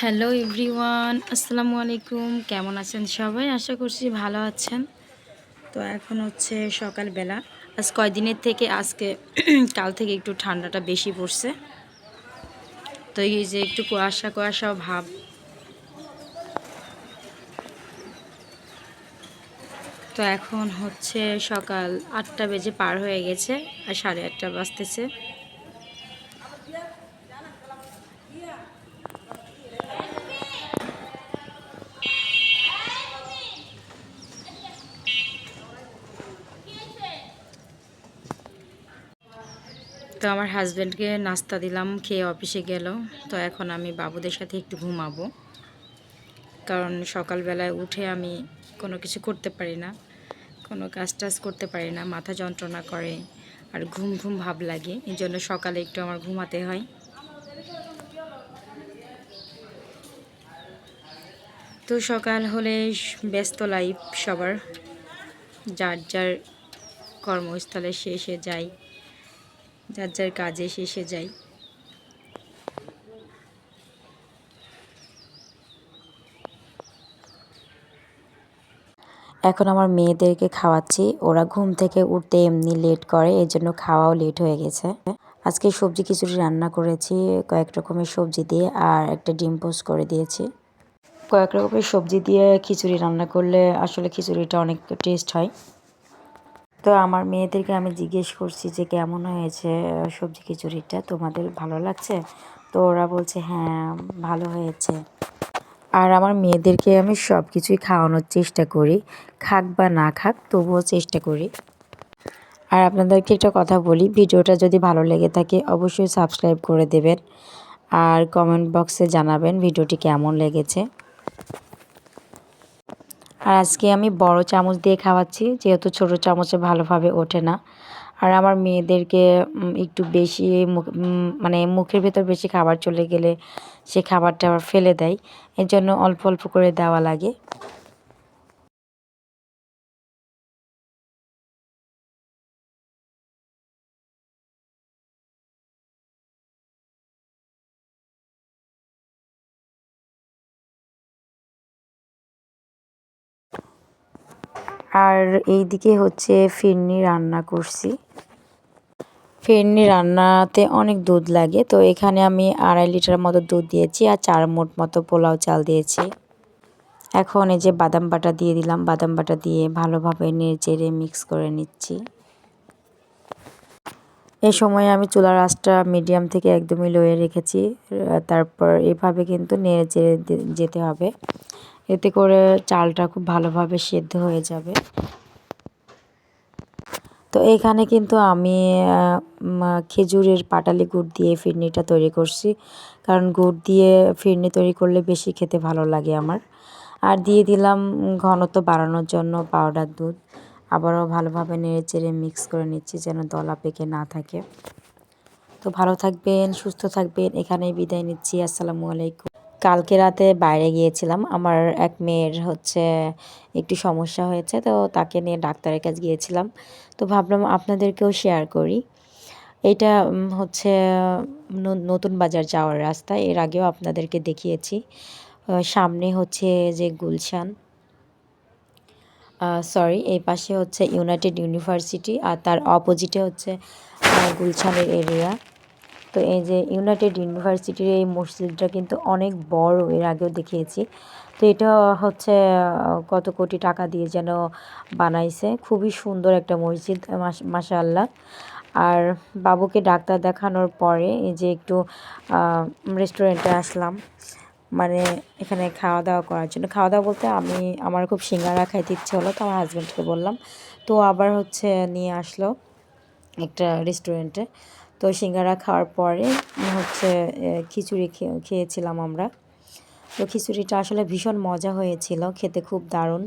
Hello everyone, আসসালামু আলাইকুম। কেমন আছেন সবাই? আশা করছি ভালো আছেন। তো এখন হচ্ছে সকালবেলা। আজ কয়দিনের থেকে? আজকে কাল থেকে একটু ঠান্ডাটা বেশি পড়ছে। তো এই যে একটু কুয়াশা কুয়াশা ভাব। তো এখন হচ্ছে সকাল আটটা বেজে পার হয়ে গেছে, আর সাড়ে আটটা বাজতেছে। তো আমার হাজব্যান্ডকে নাস্তা দিলাম, খেয়ে অফিসে গেল। তো এখন আমি বাবুদের সাথে একটু ঘুমাবো। কারণ সকালবেলায় উঠে আমি কোনো কিছু করতে পারি না, কোনো কাজ টাজ করতে পারি না, মাথা যন্ত্রণা করে আর ঘুম ঘুম ভাব লাগে। এই জন্য সকালে একটু আমার ঘুমাতে হয়। তো সকাল হলে ব্যস্ত লাইফ সবার। যার যার কর্মস্থলে শেষে যায়। যার যার কাজে শেষে যায় এখন আমার মেয়েদেরকে খাওয়াচ্ছি। ওরা ঘুম থেকে উঠতে এমনি লেট করে, এর জন্য খাওয়াও লেট হয়ে গেছে। আজকে সবজি খিচুড়ি রান্না করেছি, কয়েক রকমের সবজি দিয়ে, আর একটা ডিম পোস্ট করে দিয়েছি। কয়েক রকমের সবজি দিয়ে খিচুড়ি রান্না করলে আসলে খিচুড়িটা অনেক টেস্ট হয়। তো আমার মেয়েদেরকে আমি জিজ্ঞেস করছি যে কেমন হয়েছে সবজি খিচুড়িটা? তোমাদের ভালো লাগছে? তো ওরা বলছে হ্যাঁ ভালো হয়েছে। আর আমার মেয়েদেরকে আমি সব কিছুই খাওয়ানোর চেষ্টা করি। খাক বা না খাক, তবুও চেষ্টা করি। আর আপনাদেরকে একটা কথা বলি, ভিডিওটা যদি ভালো লেগে থাকে, অবশ্যই সাবস্ক্রাইব করে দেবেন। আর কমেন্ট বক্সে জানাবেন ভিডিওটি কেমন লেগেছে। আর আজকে আমি বড় চামচ দিয়ে খাওয়াচ্ছি, যেহেতু ছোট চামচে ভালোভাবে ওঠে না। আর আমার মেয়েদেরকে একটু বেশি মানে মুখের ভেতর বেশি খাবার চলে গেলে সে খাবারটা আবার ফেলে দেয়। এর জন্য অল্প অল্প করে দেওয়া লাগে। আর এই দিকে হচ্ছে ফিরনি রান্না করছি। ফিরনি রান্নাতে অনেক দুধ লাগে, তো এখানে আমি আড়াই লিটার মতো দুধ দিয়েছি আর চার মোট মতো পোলাও চাল দিয়েছি। এখন এই যে বাদাম বাটা দিয়ে দিলাম, বাদাম বাটা দিয়ে ভালোভাবে নেড়ে মিক্স করে নিচ্ছি। এই সময় আমি চুলার আঁচটা মিডিয়াম থেকে একদমই লয়ে রেখেছি, তারপর এভাবে কিন্তু নেড়ে যেতে হবে। এতে করে চালটা খুব ভালোভাবে সেদ্ধ হয়ে যাবে। তো এখানে কিন্তু আমি খেজুরের পাটালি গুড় দিয়ে ফিরনিটা তৈরি করছি। কারণ গুড় দিয়ে ফিরনি তৈরি করলে বেশি খেতে ভালো লাগে আমার। আর দিয়ে দিলাম ঘনত্ব বাড়ানোর জন্য পাউডার দুধ। আবারও ভালোভাবে নেড়ে চেড়ে মিক্স করে নিচ্ছি যেন দলা পেকে না থাকে। তো ভালো থাকবেন, সুস্থ থাকবেন। এখানেই বিদায় নিচ্ছি। আসসালামু আলাইকুম। কালকে রাতে বাইরে গিয়েছিলাম। আমার এক মেয়ের হচ্ছে একটু সমস্যা হয়েছে, তো তাকে নিয়ে ডাক্তারের কাছে গিয়েছিলাম। তো ভাবলাম আপনাদেরকেও শেয়ার করি। এটা হচ্ছে নতুন বাজার যাওয়ার রাস্তা। এর আগেও আপনাদেরকে দেখিয়েছি। সামনে হচ্ছে যে গুলশান। সরি এই পাশে হচ্ছে ইউনাইটেড ইউনিভার্সিটি আর তার অপোজিটে হচ্ছে গুলশানের এরিয়া তো এই যে ইউনাইটেড ইউনিভার্সিটির এই মসজিদটা কিন্তু অনেক বড়, এর আগেও দেখিয়েছি। তো এটা হচ্ছে কত কোটি টাকা দিয়ে যেন বানাইছে। খুবই সুন্দর একটা মসজিদ মাশাআল্লাহ। আর বাবুকে ডাক্তার দেখানোর পরে এই যে একটু রেস্টুরেন্টে আসলাম। মানে এখানে খাওয়া দাওয়া করার জন্য। খাওয়া দাওয়া বলতে আমি, আমার খুব সিঙ্গারা খাইতে ইচ্ছে হলো, তো আমার হাজব্যান্ডকে বললাম। তো আবার হচ্ছে নিয়ে আসলো একটা রেস্টুরেন্টে তো সিঙ্গারা খাওয়ার পরে হচ্ছে খিচুড়ি খেয়েছিলাম আমরা। তো খিচুড়িটা আসলে ভীষণ মজা হয়েছিল, খেতে খুব দারুণ।